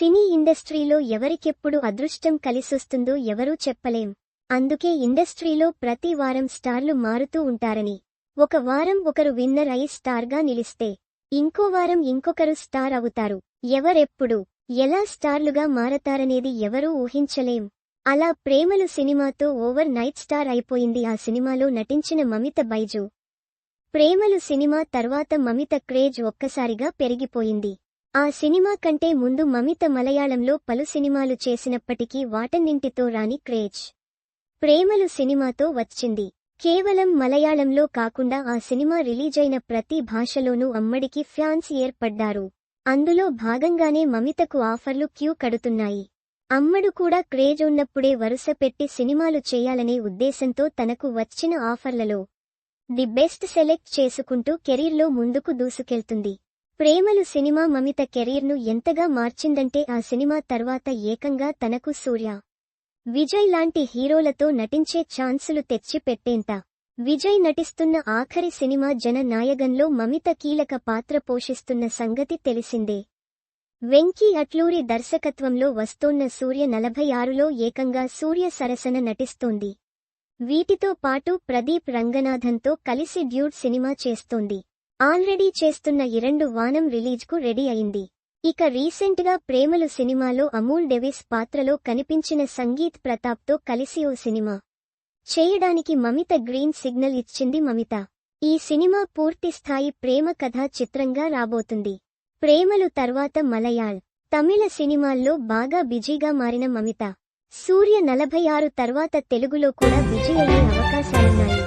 సినీ ఇండస్ట్రీలో ఎవరికెప్పుడు అదృష్టం కలిసొస్తుందో ఎవరూ చెప్పలేం. అందుకే ఇండస్ట్రీలో ప్రతి వారం స్టార్లు మారుతూ ఉంటారని. ఒక వారం ఒకరు విన్నర్ అయి స్టార్గా నిలిస్తే ఇంకో వారం ఇంకొకరు స్టార్ అవుతారు. ఎవరెప్పుడు ఎలా స్టార్లుగా మారతారనేది ఎవరూ ఊహించలేం. అలా ప్రేమలు సినిమాతో ఓవర్ నైట్ స్టార్ అయిపోయింది ఆ సినిమాలో నటించిన మమిత బైజు. ప్రేమలు సినిమా తర్వాత మమిత క్రేజ్ ఒక్కసారిగా పెరిగిపోయింది. ఆ సినిమా కంటే ముందు మమిత మలయాళంలో పలు సినిమాలు చేసినప్పటికీ వాటన్నింటితో రాని క్రేజ్. ప్రేమలు సినిమాతో వచ్చింది. కేవలం మలయాళంలో కాకుండా ఆ సినిమా రిలీజైన ప్రతి భాషలోనూ అమ్మడికి ఫ్యాన్స్ ఏర్పడ్డారు. అందులో భాగంగానే మమితకు ఆఫర్లు క్యూ కడుతున్నాయి. అమ్మడు కూడా క్రేజ్ ఉన్నప్పుడే వరుస పెట్టి సినిమాలు చేయాలనే ఉద్దేశంతో తనకు వచ్చిన ఆఫర్లలో ది బెస్ట్ సెలెక్ట్ చేసుకుంటూ కెరీర్లో ముందుకు దూసుకెళ్తుంది. ప్రేమలు సినిమా మమిత కెరీర్ను ఎంతగా మార్చిందంటే ఆ సినిమా తర్వాత ఏకంగా తనకు సూర్య. విజయ్ లాంటి హీరోలతో నటించే ఛాన్సులు తెచ్చి పెట్టేంత విజయ్ నటిస్తున్న ఆఖరి సినిమా జన నాయగంలో మమిత కీలక పాత్ర పోషిస్తున్న సంగతి తెలిసిందే. వెంకీ అట్లూరి దర్శకత్వంలో వస్తోన్న సూర్య నలభై ఆరులో ఏకంగా సూర్య సరసన నటిస్తోంది. వీటితో పాటు ప్రదీప్ రంగనాథన్తో కలిసి డ్యూడ్ సినిమా చేస్తోంది. ఆల్రెడీ చేస్తున్న ఇరండు వానం రిలీజ్కు రెడీ అయింది. ఇక రీసెంట్గా ప్రేమలు సినిమాలో అమూల్ డెవిస్ పాత్రలో కనిపించిన సంగీత్ ప్రతాప్తో కలిసి ఓ సినిమా చేయడానికి మమిత గ్రీన్ సిగ్నల్ ఇచ్చింది మమిత. ఈ సినిమా పూర్తి స్థాయి ప్రేమ కథా చిత్రంగా రాబోతుంది. ప్రేమలు తర్వాత మలయాళ్. తమిళ సినిమాల్లో బాగా బిజీగా మారిన మమిత. సూర్య నలభై ఆరు తర్వాత తెలుగులో కూడా బిజీ అయ్యే అవకాశాలున్నాయి.